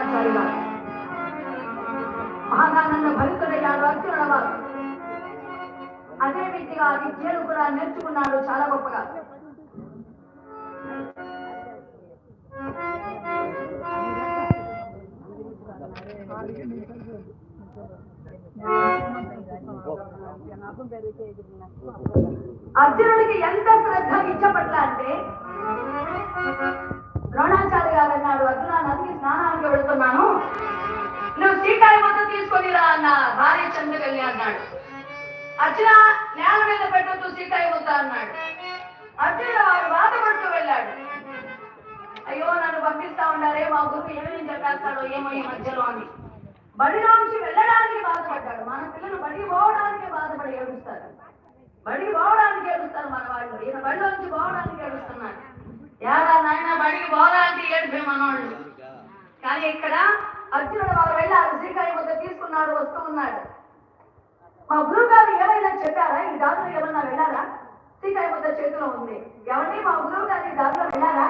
అన్నాడు ద్రోణాచార్య గారు మహాదానంద భరితుడయ్యాడు అర్జునుడు వారు అదే విద్యగా విద్యను కూడా నేర్చుకున్నాడు చాలా గొప్పగా. అర్జునుడికి ఎంత శ్రద్ధ విద్య పట్ల అంటే ద్రోణాచార్య వెళ్ళాలన్నాడు అర్జున నదికి స్నానానికి వెళుతున్నాను. నువ్వు సీకాయ మొత్తం తీసుకొని రా అన్న భార్య చంద్రకల్ని అన్నాడు. అర్జున నేల మీద పెట్టొద్దు సీకాయ మొత్తం అన్నాడు. అర్జున వాడు బాధపడుతూ వెళ్ళాడు. అయ్యో నన్ను పంపిస్తా ఉన్నారే మా గురువు ఏమేమి చెప్పేస్తాడో ఏమో ఈ మధ్యలో అని. బడిలోంచి వెళ్ళడానికి బాధపడ్డాడు. మన పిల్లలు బడి పోవడానికి బాధపడి ఏడుస్తారు. బడి పోవడానికి ఏడుస్తారు మన వాళ్ళు. ఈయన బడిలోంచి పోవడానికి ఏడుస్తున్నాడు. యారా నాయన బడికి పోవడానికి ఏడిపోయి మనోళ్ళు? కానీ ఇక్కడ అర్జునుడు వారు వెళ్ళారు శ్రీకాయ వద్ద తీసుకున్నాడు వస్తూ ఉన్నాడు. మా గురువు గారు ఏమైనా చెప్పారా? ఈ దాంట్లో ఏమన్నా వెళ్ళారా? శ్రీకాయ వద్ద చేతిలో ఉంది. ఎవరిని? మా గురువు గారు ఈ దాంట్లో వెళ్ళారా?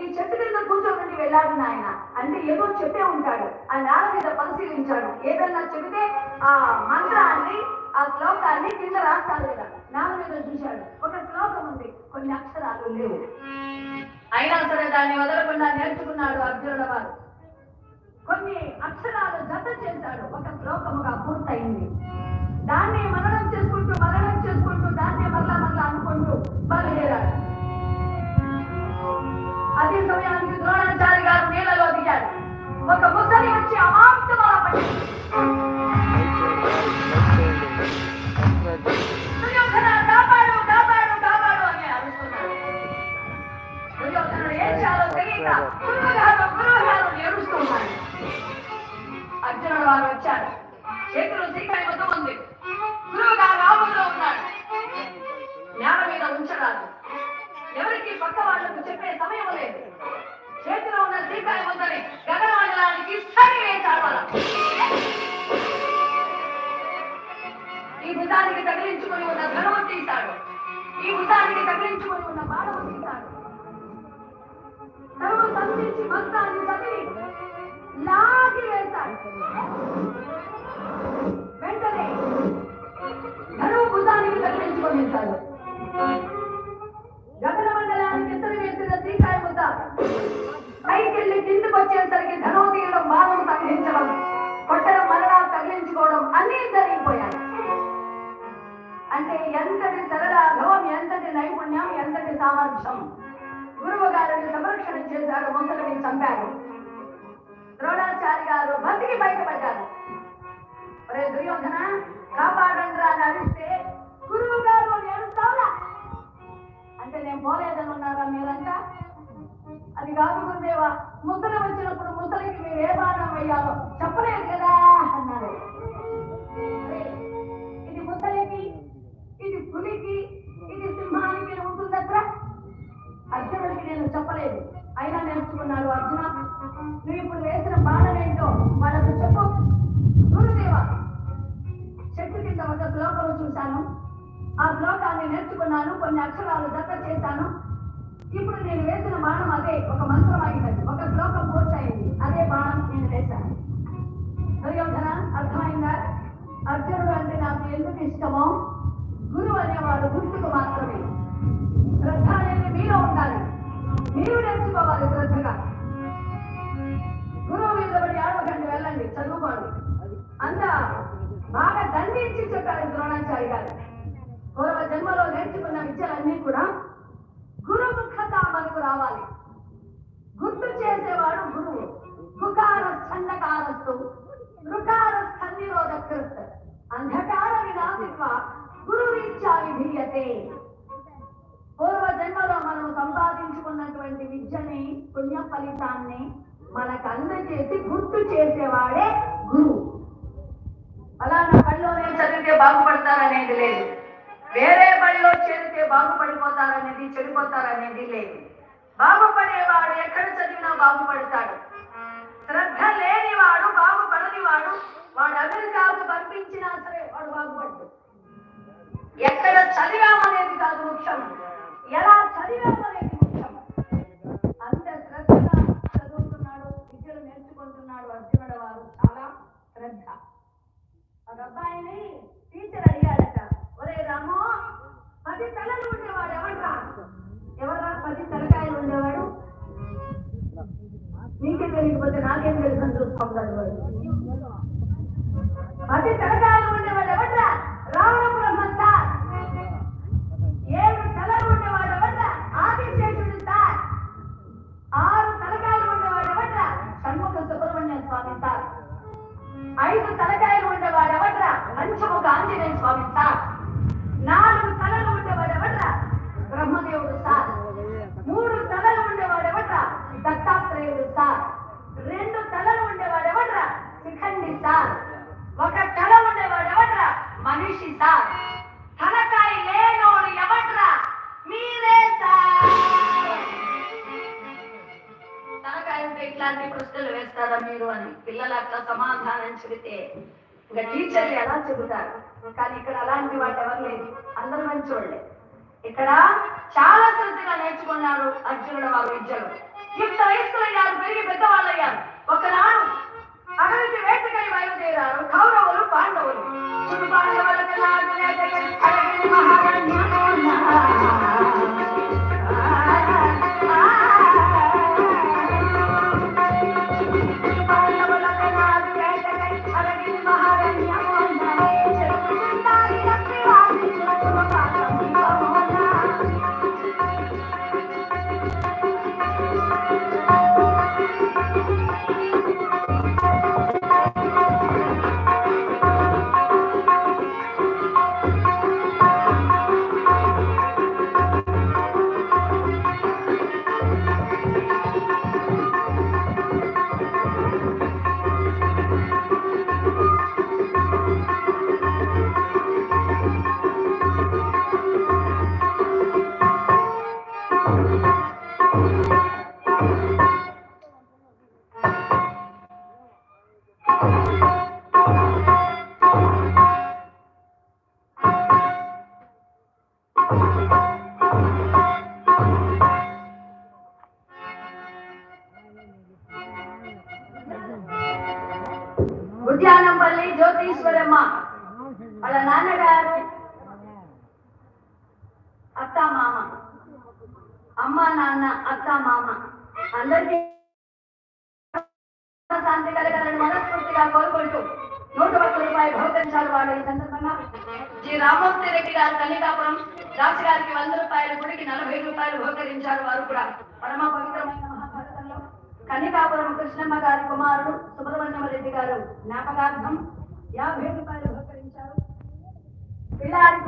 ఈ చెట్టు కింద కూర్చోబెట్టి వెళ్ళాడు నాయన. అంటే ఏదో చెప్పే ఉంటాడు. ఆ నేల మీద పరిశీలించాడు. ఏదన్నా చెబితే ఆ మంత్రాన్ని ఆ శ్లోకాన్ని కింద రాస్తాడు కదా. నేల మీద చూశాడు. ఒక శ్లోకం ఉంది. కొన్ని అక్షరాలు లేవు. అయినా సరే దాన్ని వదలకుండా నేర్చుకున్నాడు అర్జునుల వారు. కొన్ని అక్షరాలు జత చేశాడు. ఒక శ్లోకముగా పూర్తయింది. దాన్ని మననం చేసుకుంటూ మననం చేసుకుంటూ దాన్ని మరలా మరలా అనుకుంటూ బయలుదేరాడు. అదే సమయాన్ని అర్జునుడు వారు వచ్చారు. చేతులు శ్రీకాయ వద్ద ఉంది. గురువు గారు ఆవుల్లో ఉన్నాడు నేల మీద ఉంచరాదు. ఎవరికి పక్క వాళ్ళకు చెప్పే సమయం లేదు. చేతిలో ఉన్న శ్రీకాయ ముద్దని గగనమండలానికి సరి వేశాడు ఈ భుజానికి తగిలించుకొని ఉన్న ధనము తీశాడు. ఈ భుజానికి తగిలించుకొని ఉన్న బాధము తీశాడు. తరువు సంధించి మంత్రాన్ని వెంటనే ధనువు భుజానికి తగిలించుకొని గగన మండలానికి ఇతరు వేసిన శ్రీకాయ ముద్ద పైకెళ్ళి కిందకు వచ్చేసరికి ధనువు తీయడం బాణం కొట్టడం మరణాలు అన్నీ జరిగిపోయాయి. అంటే ఎంతటి సరళాఘవం ఎంతటి నైపుణ్యం ఎంతటి సామర్థ్యం గురువు గారిని సంరక్షణ చేశారు ముసలిని చంపారు. ద్రోణాచారి గారు బతికి బయటపడ్డారు. ఒరే దుర్యోధన కాపాడండి అని అడిగితే గురువు గారు నేను అంటే నేను పోలేదని ఉన్నారా మీరంతా అది కాదు గురుదేవా ముసలి వచ్చినప్పుడు ముసలికి మీరు ఏ బాణం వేయాలో చెప్పలేదు కదా అన్నారు ఇది ముసలికి ఇది పులికి ఇది సింహానికి ఉంటుందక్కడ అర్జునుడికి నేను చెప్పలేదు. అయినా నేర్చుకున్నాడు అర్జున నువ్వు ఇప్పుడు వేసిన బాణం ఏంటో వాళ్ళకు చెప్పు. గురుదేవ చెట్టు కింద ఒక శ్లోకం చూశాను. ఆ శ్లోకాన్ని నేర్చుకున్నాను కొన్ని అక్షరాలు దత్త చేశాను. ఇప్పుడు నేను వేసిన బాణం అదే ఒక మంత్రం అయినది ఒక శ్లోకం పూర్తయింది అదే బాణం నేను వేశాను. దుర్యోధన అర్థమైందా? అర్జునుడు అంటే నాకు ఎందుకు ఇష్టమో? గురువు అనేవాడు గుర్తుకు మాత్రమే. శ్రద్ధ అనేది మీలో ఉండాలి. మీరు నేర్చుకోవాలి శ్రద్ధగా. గురువు ఆడకండి వెళ్ళండి చదువుకోండి. అంత బాగా దండించి చెప్పాడు ద్రోణాచారి గారు. పూర్వ జన్మలో నేర్చుకున్న విద్యలన్నీ కూడా గురుముఖత మనకు రావాలి. గుర్తు చేసేవాడు గురువు. గుకార ఛందకారస్తు రుకార స్థన్నిరోధకృత్ అంధకార వినాశిత్వ గురురీత్యా విధీయతే పూర్వ జన్మలో మనం సంపాదించుకున్నటువంటి విద్యని పుణ్య ఫలితాన్ని మనకు అందజేసి గుర్తు చేసేవాడే గురువు. అలానా నేను చదివితే బాగుపడతారనేది లేదు. వేరే బడిలో చేరితే బాగుపడిపోతారనేది చెడిపోతారనేది లేదు. బాగుపడేవాడు ఎక్కడ చదివినా బాగుపడతాడు. శ్రద్ధ లేనివాడు బాగుపడనివాడు వాడు అమెరికాకు పంపించినా సరే వాడు బాగుపడ్డు. ఎక్కడ చదివామనేది కాదు ముఖ్యం. ఎలా చదివామనేది ముఖ్యం అంత శ్రద్ధగా చదువుతున్నాడు విద్యలు నేర్చుకున్నాడు వారు చాలా శ్రద్ధ ఒక అబ్బాయిని టీచర్ అడిగాడట ఒరే రామో పది తలలు ఉండేవాడు ఎవడ్రా ఎవరా పది తలకాయలు ఉండేవాడు నీకే తెలియకపోతే నాకేం తెలుసు అని చూసుకుంటాడు వాడు పది తలకాయలు ఉండేవాడు ఎవడ్రా రావణ బ్రహ్మ సార్ ఏడు తలలు ఉండేవాడు ఎవడ్రా ఆదిశేషుడు సార్. ఆరు తలకాయలు ఉండేవాడు ఎవడ్రా షణ్ముఖ సుబ్రహ్మణ్య స్వామి సార్. ఐదు తలకాయలు ఉండేవాడు ఎవడ్రా పంచముఖ ఆంజనేయ స్వామి సార్. నాలుగు తలలు ఉండేవాడు ఎవడ్రా బ్రహ్మదేవుడు సార్ మూడు తలలు ఉండేవాడు ఎవడ్రా దత్తాత్రేయుడు సార్ రెండు తలలు ఉండేవాడు ఎవడరా? శిఖండి సార్. ఒక తల ఉండేవాడు ఎవడరా? మనిషి సార్. తలకాయ లేనోడు ఎవడరా? మీరే సార్. తలకాయ ఉంటే ఇట్లాంటి ప్రశ్నలు వేస్తారా మీరు అని పిల్లలు అట్లా సమాధానం చెబితే ఇంకా టీచర్లు ఎలా చెబుతారు? కానీ ఇక్కడ అలాంటి వాటి ఎవరు లేదు అందరూ మంచోళ్ళే. ఇక్కడ చాలా శ్రద్ధగా నేర్చుకున్నారు అర్జునుడు వారు విద్యలు యుక్త వయస్కులయ్యారు పెరిగి పెద్దవాళ్ళయ్యారు. ఒకనాడు అడవికి వేటకై బయలుదేరారు కౌరవులు పాండవులు. చుడు పాండవులకు ఉద్యానంపల్లి జ్యోతీశ్వరమ్మ వాళ్ళ నాన్నగారు అత్త మామ అమ్మ నాన్న అత్త మామ అందరికీ శాంతి కలగాలని మనస్ఫూర్తిగా కోరుకుంటూ నూట ఒక్క రూపాయలు బహుకరించారు వాళ్ళు ఈ సందర్భంగా. జి రామమూర్తి రెడ్డి గారు కన్నికాపురం దాసి గారికి వంద రూపాయలు గుడికి నలభై రూపాయలు బహుకరించారు వారు కూడా. పరమ పవిత్రమైన మహాభారతంలో కన్నికాపురం కృష్ణమ్మ గారి కుమారుడు సుబ్రహ్మణ్యం రెడ్డి గారు జ్ఞాపకార్థం యాభై రూపాయలు బహుకరించారు. పిల్లారి